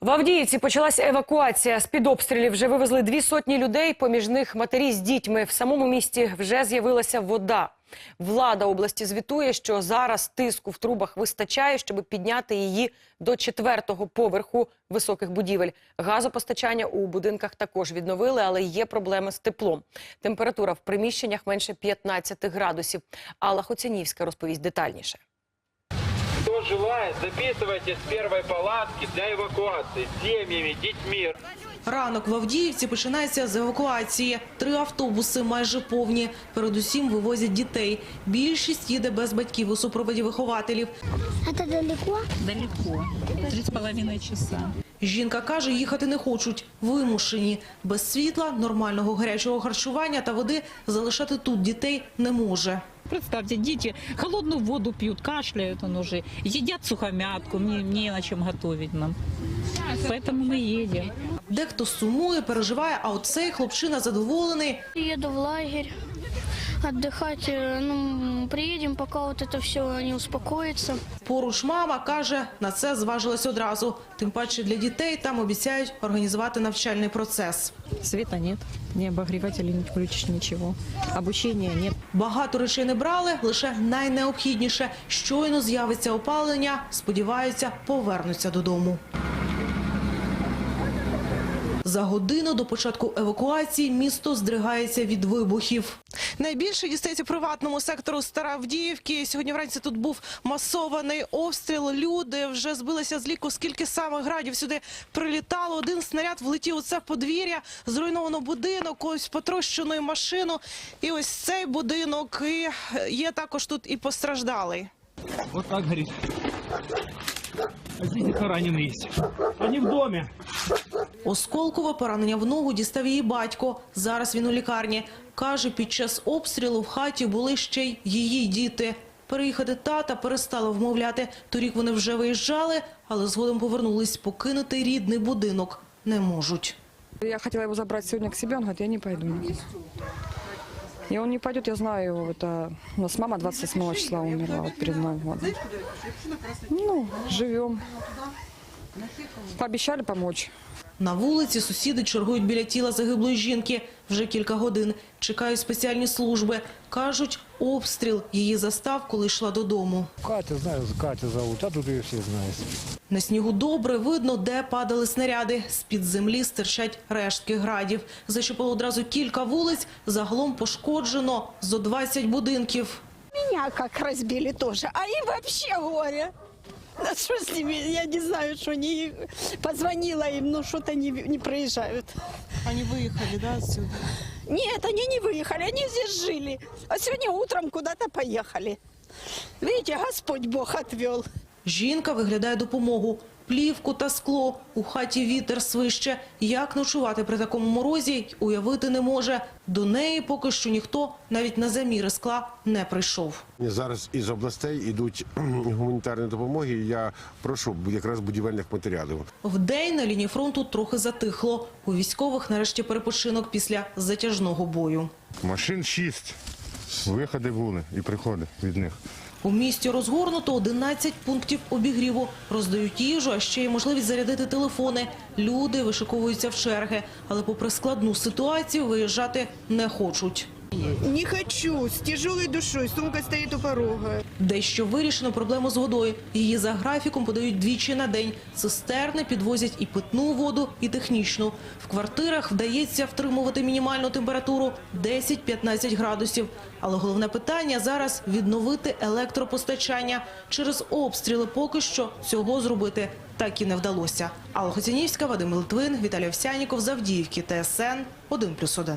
В Авдіївці почалась евакуація. З під обстрілів вже вивезли дві сотні людей. Поміж них матері з дітьми. В самому місті вже з'явилася вода. Влада області звітує, що зараз тиску в трубах вистачає, щоб підняти її до четвертого поверху високих будівель. Газопостачання у будинках також відновили, але є проблеми з теплом. Температура в приміщеннях менше 15 градусів. Алла Хоцянівська розповість детальніше. Кто желает, записывайтесь с первой палатки для эвакуации с семьями, детьми. Ранок в Авдіївці починається з евакуації. Три автобуси майже повні. Передусім вивозять дітей. Більшість їде без батьків у супроводі вихователів. Это далеко? Далеко. Три с половиной часа. Жінка каже, їхати не хочуть. Вимушені. Без світла, нормального гарячого харчування та води залишати тут дітей не може. Представьте, дети холодную воду пьют, кашляют он уже, едят сухомятку, не, не на чем готовить нам. Поэтому мы едем. Дехто сумує, переживає, а оцей хлопчина задоволений. Їду в лагерь отдыхать. э, Ну, приедем, пока вот это все не успокоится. Поруч мама каже, на це зважилась одразу. Тим паче для дітей там обіцяють організувати навчальний процес. Света нет, ни обогревателей не включишь, ничего. Обучения нет. Багато речей не брали, лише найнеобхідніше. Щойно з'явиться опалення, сподіваються, повернуться додому. За годину до початку евакуації місто здригається від вибухів. Найбільше дістається приватному сектору Староавдіївки. Сьогодні вранці тут був масований обстріл. Люди вже збилися з ліку, скільки саме градів сюди прилітало. Один снаряд влетів у це подвір'я, зруйновано будинок, ось потрощену машину. І ось цей будинок. І є також тут і постраждалий. Вот так горит. А здесь раненые есть. Они в доме. Осколкове поранення в ногу дістав її батько. Зараз він у лікарні. Каже, під час обстрілу в хаті були ще й її діти. Переїхати тата перестали вмовляти. Торік вони вже виїжджали, але згодом повернулись. Покинути рідний будинок не можуть. Я хотела его забрать сегодня к себе, он говорит, я не пойду. И он не пойдет, я знаю его. У нас мама 27 числа умерла вот перед Новым годом. Ну, живем. Пообещали помочь. На вулиці сусіди чергують біля тіла загиблої жінки. Вже кілька годин. Чекають спеціальні служби. Кажуть, обстріл її застав, коли йшла додому. Катя, знаю, Катя зовут, а тут ее все знают. На снігу добре видно, де падали снаряди. З-під землі стирчать рештки градів. Зачепило одразу кілька вулиць, загалом пошкоджено зо 20 будинків. Меня как разбили тоже, а им вообще горе. Что с ними, я не знаю, что они позвонила им, но что-то не, не проезжают. Вони виїхали, да, отсюда? Нет, они не выехали, они здесь жили. А сегодня утром куда-то поехали. Видите, Господь Бог отвел. Жінка виглядає допомогу. Плівку та скло. У хаті вітер свище. Як ночувати при такому морозі, уявити не може. До неї поки що ніхто навіть на заміри скла не прийшов. Зараз із областей йдуть гуманітарні допомоги. Я прошу якраз будівельних матеріалів. Вдень на лінії фронту трохи затихло. У військових нарешті перепочинок після затяжного бою. Машин шість. Виходи були і приходи від них. У місті розгорнуто 11 пунктів обігріву. Роздають їжу, а ще й можливість зарядити телефони. Люди вишиковуються в черги, але попри складну ситуацію виїжджати не хочуть. Не хочу, с тяжелой душой, сумка стоит у порога. Дещо вирішено проблему з водою. Її за графіком подають двічі на день. Цистерни підвозять і питну воду, і технічну. В квартирах вдається втримувати мінімальну температуру 10-15 градусів. Але головне питання зараз – відновити електропостачання. Через обстріли поки що цього зробити так і не вдалося. Алла Хоцянівська, Вадим Литвин, Віталій Овсяніков, Завдіївки, ТСН 1+,1.